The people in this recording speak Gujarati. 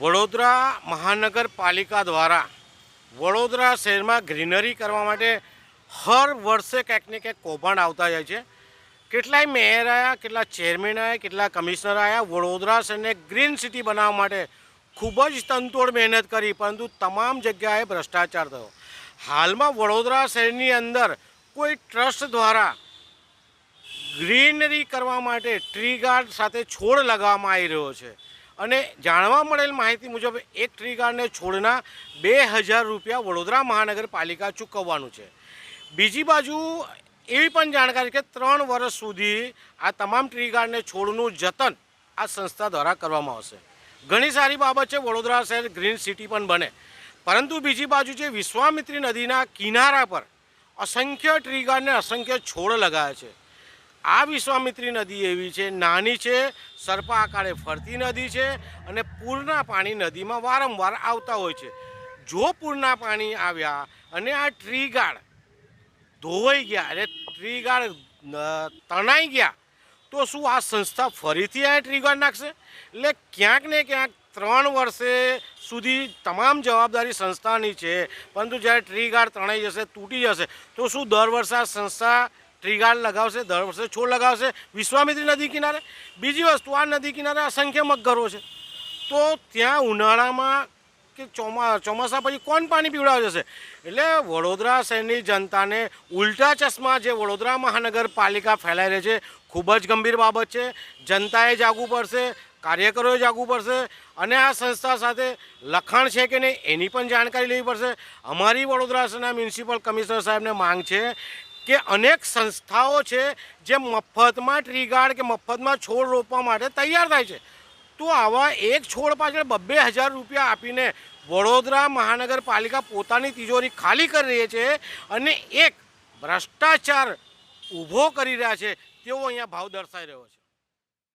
વડોદરા મહાનગરપાલિકા દ્વારા વડોદરા શહેરમાં ગ્રીનરી કરવા માટે હર વર્ષે ક્યાંક ને ક્યાંક કૌભાંડ આવતા જાય છે. કેટલાય મેયર આવ્યા કેટલા ચેરમેન આવ્યા કેટલા કમિશનર આવ્યા વડોદરા શહેરને ગ્રીન સિટી બનાવવા માટે ખૂબ જ તનતોડ મહેનત કરી, પરંતુ તમામ જગ્યાએ ભ્રષ્ટાચાર થયો. હાલમાં વડોદરા શહેરની અંદર કોઈ ટ્રસ્ટ દ્વારા ગ્રીનરી કરવા માટે ટ્રી ગાર્ડ સાથે છોડ લગાવવામાં આવી રહ્યો છે. અને જાણવા મળેલ માહિતી મુજબ એક ટ્રી ગાર્ડને છોડના બે હજાર રૂપિયા વડોદરા મહાનગરપાલિકા ચૂકવવાનું છે. બીજી બાજુ એવી પણ જાણકારી કે ત્રણ વર્ષ સુધી આ તમામ ટ્રી ગાર્ડને છોડનું જતન આ સંસ્થા દ્વારા કરવામાં આવશે. ઘણી સારી બાબત છે, વડોદરા શહેર ગ્રીન સિટી પણ બને. પરંતુ બીજી બાજુ જે વિશ્વામિત્રી નદીના કિનારા પર અસંખ્ય ટ્રી ગાર્ડને અસંખ્ય છોડ લગાવ્યા છે. આ વિશ્વામિત્રી નદી એવી છે, નાની છે, સર્પા આકારે ફરતી નદી છે અને પૂરના પાણી નદીમાં વારંવાર આવતા હોય છે. જો પૂરના પાણી આવ્યા અને આ ટ્રી ગાર્ડ ધોવાઈ ગયા એટલે ટ્રી ગાર્ડ તણાઈ ગયા, તો શું આ સંસ્થા ફરીથી આ ટ્રી ગાર્ડ નાખશે? એટલે ક્યાંક ને ક્યાંક ત્રણ વર્ષે સુધી તમામ જવાબદારી સંસ્થાની છે. પરંતુ જ્યારે ટ્રી ગાર્ડ તણાઈ જશે, તૂટી જશે, તો શું દર વર્ષે આ સંસ્થા ગાર્ડ લગાવશે, દર વર્ષે છોડ લગાવશે. વિશ્વામિત્રી નદી કિનારે. બીજી વસ્તુ, આ નદી કિનારે અસંખ્ય મગરો છે. તો ત્યાં ઉનાળામાં કે ચોમા, ચોમાસા પછી કોણ પાણી પીવડાવે જશે એટલે વડોદરા શહેરની જનતાને ઉલટા ચશ્મા જે વડોદરા મહાનગરપાલિકા ફેલાઈ રહી છે, ખૂબ જ ગંભીર બાબત છે. જનતાએ જાગવું પડશે, કાર્યકરોએ જાગવું પડશે અને આ સંસ્થા સાથે લખાણ છે કે નહીં એની પણ જાણકારી લેવી પડશે. અમારી વડોદરા શહેરના મ્યુનિસિપલ કમિશનર સાહેબને માંગ છે કે અનેક સંસ્થાઓ છે જે મફતમાં ટ્રી ગાર્ડ કે મફતમાં છોડ રોપવા માટે તૈયાર થાય છે. તો આવા એક છોડ પાછળ બબ્બે હજાર રૂપિયા આપીને વડોદરા મહાનગરપાલિકા પોતાની તિજોરી ખાલી કરી રહી છે અને એક ભ્રષ્ટાચાર ઊભો કરી રહ્યા છે, તેવો અહીંયા ભાવ દર્શાઈ રહ્યો છે.